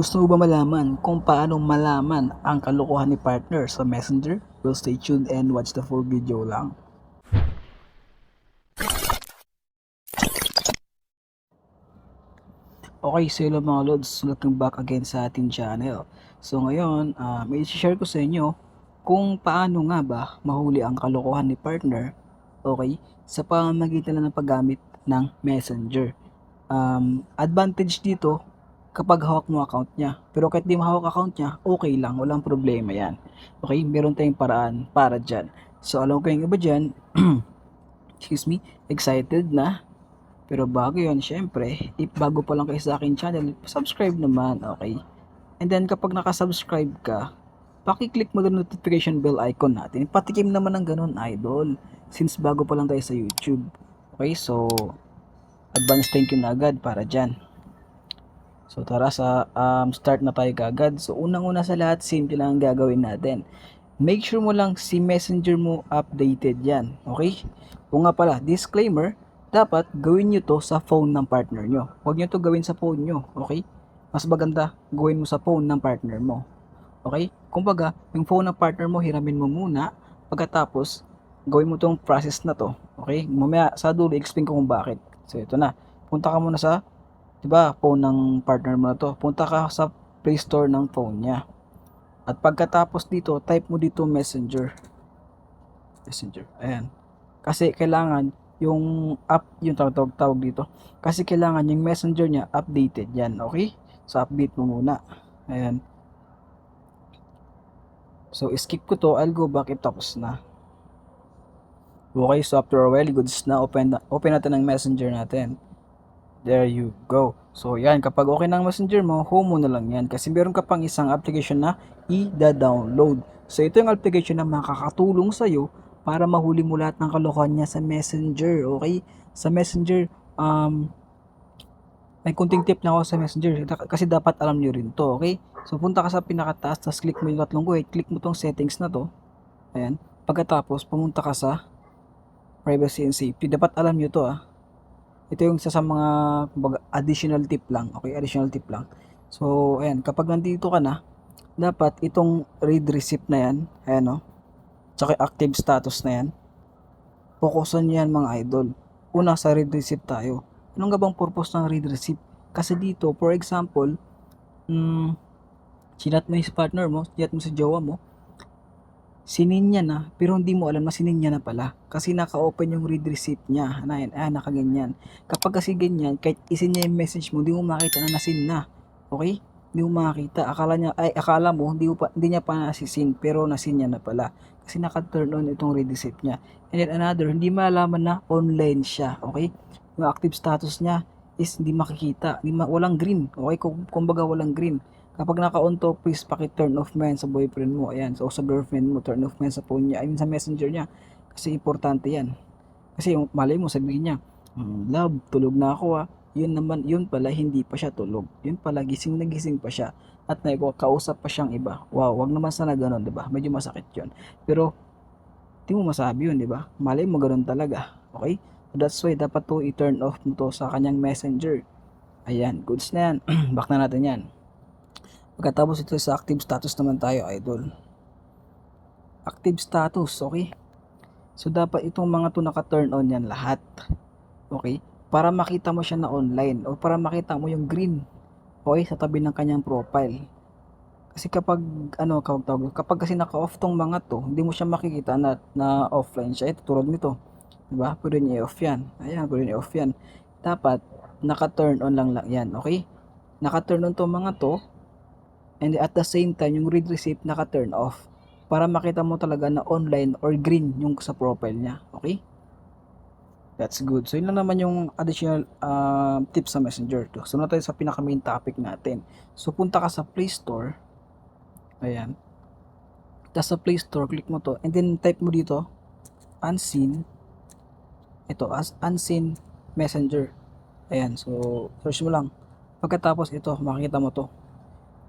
Gusto mo ba malaman kung paano malaman ang kalokohan ni partner sa messenger? Well, stay tuned and watch the full video lang. Okay, so hello mga lods, welcome back again sa ating channel. So ngayon, uh, may share ko sa inyo kung paano nga ba mahuli ang kalokohan ni partner, okay, sa pamamagitan lang ng paggamit ng messenger. Um, advantage dito, kapag hawak mo account niya. Pero kahit di mo hawak account niya, okay lang, walang problema yan. Okay, meron tayong paraan para dyan. So alam ko yung iba dyan, excuse me, excited na. Pero bago yon syempre, if bago pa lang kayo sa akin channel, subscribe naman, okay? And then kapag nakasubscribe ka, pakiclick mo yung notification bell icon natin. Patikim naman ng ganun, idol. Since bago pa lang tayo sa YouTube. Okay, so advance thank you na agad para dyan. So tara sa um, start na tayo kagad. So unang-una sa lahat, simple lang ang gagawin natin. Make sure mo lang si messenger mo updated yan. Okay? Kung nga pala, disclaimer, dapat gawin nyo to sa phone ng partner nyo. Huwag nyo to gawin sa phone nyo. Okay? Mas maganda, gawin mo sa phone ng partner mo. Okay? Kumbaga, yung phone ng partner mo, hiramin mo muna. Pagkatapos, gawin mo tong process na to. Okay? Mamaya, sa dulo, explain ko kung bakit. So, ito na. Punta ka muna sa 'di ba, phone ng partner mo na to. Punta ka sa Play Store ng phone niya. At pagkatapos dito, type mo dito Messenger. Messenger. Ayan. Kasi kailangan yung app, yung tawag, tawag, dito. Kasi kailangan yung Messenger niya updated yan. Okay? So, update mo muna. Ayan. So, skip ko to. I'll go back. It tapos na. Okay, so after a while, goods na. Open, open natin ang Messenger natin. There you go. So, yan. Kapag okay na ang messenger mo, home mo na lang yan. Kasi meron ka pang isang application na i-download. So, ito yung application na makakatulong sa'yo para mahuli mo lahat ng kalokohan niya sa messenger. Okay? Sa messenger, um, may kunting tip lang ako sa messenger. Kasi dapat alam nyo rin to. Okay? So, punta ka sa pinakataas, tapos click mo yung tatlong guhit. Click mo tong settings na to. Ayan. Pagkatapos, pumunta ka sa privacy and safety. Dapat alam nyo to ah ito yung isa sa mga kumbaga, additional tip lang. Okay, additional tip lang. So, ayan, kapag nandito ka na, dapat itong read receipt na yan, ayan no, tsaka active status na yan, focusan yan mga idol. Una sa read receipt tayo. Anong nga bang purpose ng read receipt? Kasi dito, for example, mm, sinat mo yung partner mo, sinat mo sa jowa mo, sinin niya na, pero hindi mo alam na sinin niya na pala. Kasi naka-open yung read receipt niya. Na, ah, nakaganyan. Kapag kasi ganyan, kahit isin niya yung message mo, hindi mo makita na nasin na. Okay? Hindi mo makita. Akala niya, ay, akala mo, hindi, mo pa, hindi niya pa nasisin, pero nasin niya na pala. Kasi naka-turn on itong read receipt niya. And then another, hindi malaman na online siya. Okay? Yung active status niya is hindi makikita. Hindi ma- walang green. Okay? Kung, kumbaga walang green Kapag naka-on please paki-turn off mo yan sa boyfriend mo. Ayan. So, sa girlfriend mo, turn off mo yan sa phone niya. I mean, sa messenger niya. Kasi importante yan. Kasi yung malay mo, sabihin niya, mm, love, tulog na ako ah. Yun naman, yun pala, hindi pa siya tulog. Yun pala, gising na gising pa siya. At kausap pa siyang iba. Wow, wag naman sana ganun, di ba? Medyo masakit yun. Pero, di mo masabi yun, di ba? Malay mo ganun talaga. Okay? So, that's why, dapat to i-turn off mo to sa kanyang messenger. Ayan, goods na yan. Back na natin yan. Pagkatapos ito sa active status naman tayo, idol. Active status, okay? So, dapat itong mga to naka-turn on yan lahat. Okay? Para makita mo siya na online o para makita mo yung green okay, sa tabi ng kanyang profile. Kasi kapag ano kawag tawag, kapag kasi naka-off tong mga to, hindi mo siya makikita na, na offline siya. Ito tulad nito. 'Di ba? Pwede niya i-off 'yan. Ayan, pwede niya i-off 'yan. Dapat naka-turn on lang lang 'yan, okay? Naka-turn on tong mga to and at the same time yung read receipt naka-turn off para makita mo talaga na online or green yung sa profile niya. Okay? That's good. So, yun lang naman yung additional uh, tips sa Messenger. To. So, na tayo sa pinaka main topic natin. So, punta ka sa Play Store. Ayan. Tapos sa Play Store, click mo to. And then, type mo dito, unseen. Ito, as unseen messenger. Ayan. So, search mo lang. Pagkatapos ito, makikita mo to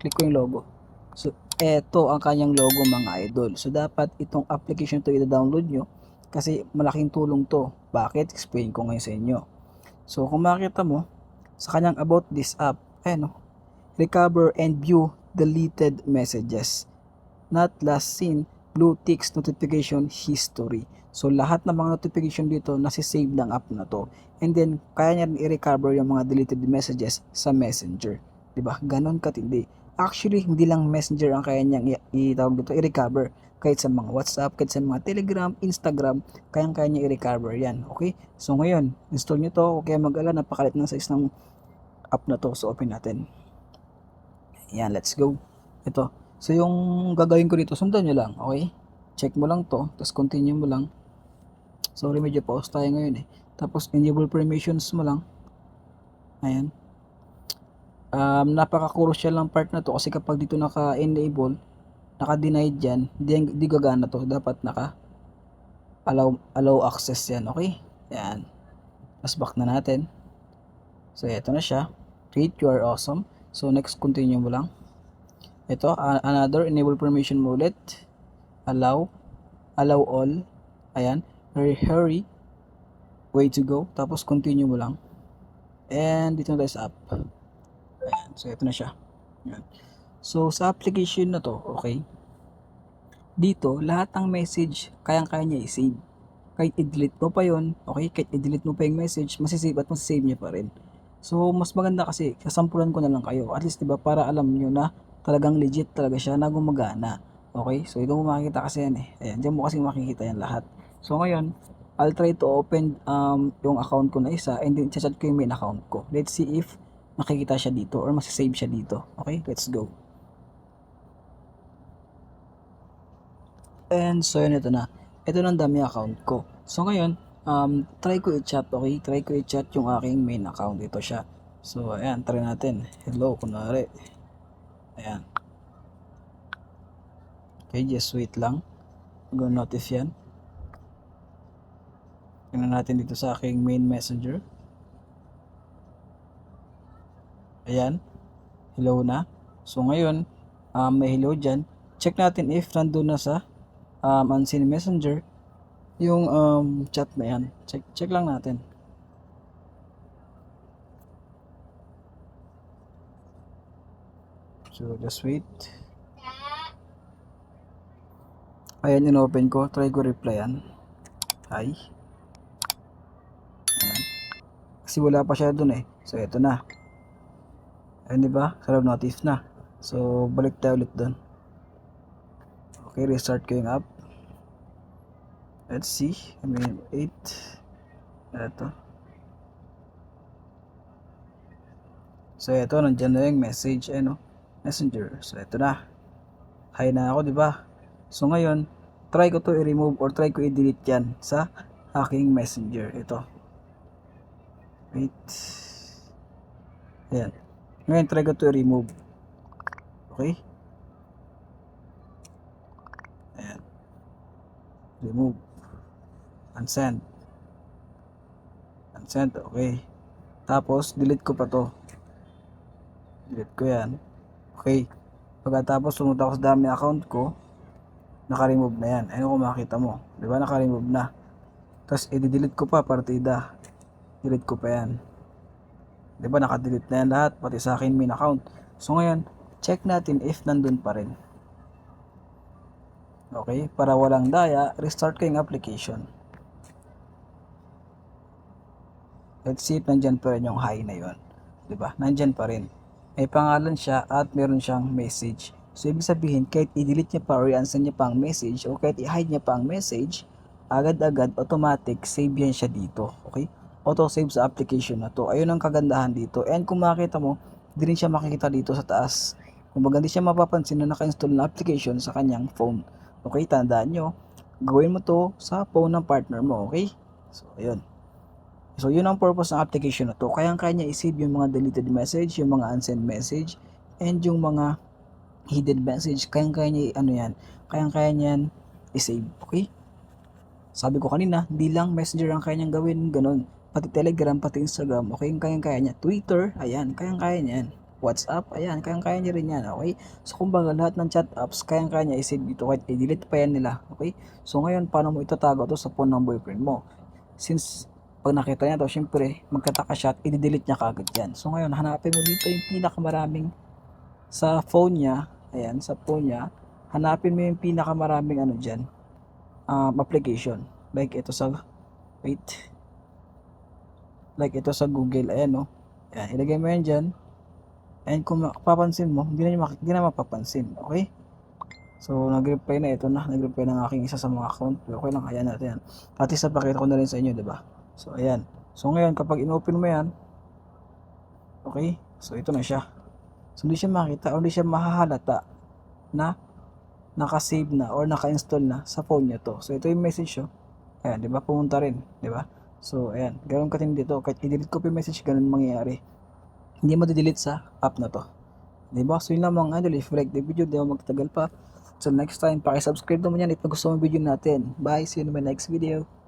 click ko yung logo. So, eto ang kanyang logo mga idol. So, dapat itong application to i-download nyo kasi malaking tulong to. Bakit? Explain ko ngayon sa inyo. So, kung makita mo, sa kanyang about this app, ayan o, recover and view deleted messages. Not last seen, blue ticks notification history. So lahat ng mga notification dito nasi-save ng app na to. And then kaya niya rin i-recover yung mga deleted messages sa Messenger. 'Di ba? Ganon katindi. Actually, hindi lang Messenger ang kaya niyang itawag dito, i-recover. Kahit sa mga WhatsApp, kahit sa mga Telegram, Instagram, kayang kaya niya i-recover yan. Okay? So ngayon, install nyo to. Huwag kayo mag-ala, napakalit ng size ng app na to. So open natin. Yan, let's go. Ito. So yung gagawin ko dito, sundan nyo lang. Okay? Check mo lang to. Tapos continue mo lang. Sorry, medyo pause tayo ngayon eh. Tapos enable permissions mo lang. Ayan um, napaka-crucial lang part na to kasi kapag dito naka-enable, naka-denied yan, di, di gagana to. Dapat naka allow, allow access yan. Okay? Yan. Tapos back na natin. So, ito na siya. Great, you are awesome. So, next, continue mo lang. Ito, another, enable permission mo ulit. Allow. Allow all. Ayan. Hurry, hurry. Way to go. Tapos, continue mo lang. And, dito na tayo sa app. Ayan. So, ito na siya. Ayan. So, sa application na to, okay, dito, lahat ng message, kayang-kaya niya i-save. Kahit i-delete mo pa yon okay, kahit i-delete mo pa yung message, masisave at masisave niya pa rin. So, mas maganda kasi, kasampulan ko na lang kayo. At least, di ba, para alam nyo na talagang legit talaga siya na gumagana. Okay? So, ito mo makikita kasi yan eh. Ayan, dyan mo kasi makikita yan lahat. So, ngayon, I'll try to open um, yung account ko na isa and then chat ko yung main account ko. Let's see if makikita siya dito or masisave siya dito. Okay? Let's go. And so yun, ito na. Ito na ang dami account ko. So ngayon, um, try ko i-chat, okay? Try ko i-chat yung aking main account. Ito siya. So, ayan, try natin. Hello, kunwari. Ayan. Okay, just wait lang. Mag-notice yan. Tingnan natin dito sa aking main messenger. Ayan. Hello na. So ngayon, um, may hello dyan. Check natin if nandun na sa um, unseen messenger yung um, chat na yan. Check, check lang natin. So just wait. Ayan, in-open ko. Try ko reply yan. Hi. Ayan. Kasi wala pa siya dun eh. So, ito na. Ayan, di ba? Sarap notif na. So, balik tayo ulit dun. Okay, restart ko yung app. Let's see. I mean, 8. Ito. So, ito. Nandyan na yung message. Ano? Messenger. So, ito na. Hi na ako, di ba? So, ngayon, try ko to i-remove or try ko i-delete yan sa aking messenger. Ito. Wait. Ayan. Ngayon, try ko to i-remove. Okay? Ayan. Remove. Unsend. Unsend. Okay. Tapos, delete ko pa to. Delete ko yan. Okay. Pagkatapos, sumunod ako sa dami account ko, naka-remove na yan. Ayun kung makita mo. Di ba? Naka-remove na. Tapos, i-delete ko pa, partida. Delete ko pa yan. Di ba? Naka-delete na yan lahat, pati sa akin main account. So, ngayon, check natin if nandun pa rin. Okay? Para walang daya, restart ko yung application. Let's see if nandyan pa rin yung hi na yun. Ba? Nandyan pa rin. May pangalan siya at meron siyang message. So, ibig sabihin, kahit i-delete niya pa or i-unsend niya pa ang message o kahit i-hide niya pa ang message, agad-agad, automatic, save yan siya dito. Okay? Auto-save sa application na to. Ayun ang kagandahan dito. And kung makita mo, di rin siya makikita dito sa taas. Kung baga, di siya mapapansin na naka-install na application sa kanyang phone. Okay? Tandaan nyo, gawin mo to sa phone ng partner mo. Okay? So, ayun. So, yun ang purpose ng application na to. Kayang-kaya niya i-save yung mga deleted message, yung mga unsend message, and yung mga hidden message. Kayang-kaya niya, ano yan, kayang-kaya niyan i-save. Okay? Sabi ko kanina, di lang messenger ang kaya gawin, ganun. Pati Telegram, pati Instagram, okay, kayang-kaya niya. Twitter, ayan, kayang-kaya niya. WhatsApp, ayan, kayang-kaya niya rin yan, okay? So, kumbaga, lahat ng chat apps, kayang-kaya niya i-save dito, kahit i-delete pa yan nila, okay? So, ngayon, paano mo itatago to sa phone ng boyfriend mo? Since, pag nakita niya to, syempre, magkataka siya at i-delete niya kagad yan. So, ngayon, hanapin mo dito yung pinakamaraming sa phone niya, ayan, sa phone niya, hanapin mo yung pinakamaraming ano dyan, um, application. Like ito sa, wait, like ito sa Google, ayan no. Ayan, ilagay mo yan dyan. And kung mapapansin mo, hindi na, mak- hindi na mapapansin, okay? So, nag-reply na ito na, nag-reply ng aking isa sa mga account. Okay lang, ayan natin yan. At least napakita ko na rin sa inyo, di ba? So, ayan. So, ngayon, kapag in-open mo yan, okay? So, ito na siya. So, hindi siya makita hindi siya mahahalata na naka-save na or naka-install na sa phone niya to. So, ito yung message oh. Ayan, di ba? Pumunta rin, di ba? So, ayan. Ganun katindi to. Kahit i-delete yung message, ganun mangyayari. Hindi mo delete sa app na to. Di ba? So, yun mga idol. If you like the video, di ako magtagal pa. So, next time, pakisubscribe naman yan if gusto mo yung video natin. Bye! See you in my next video.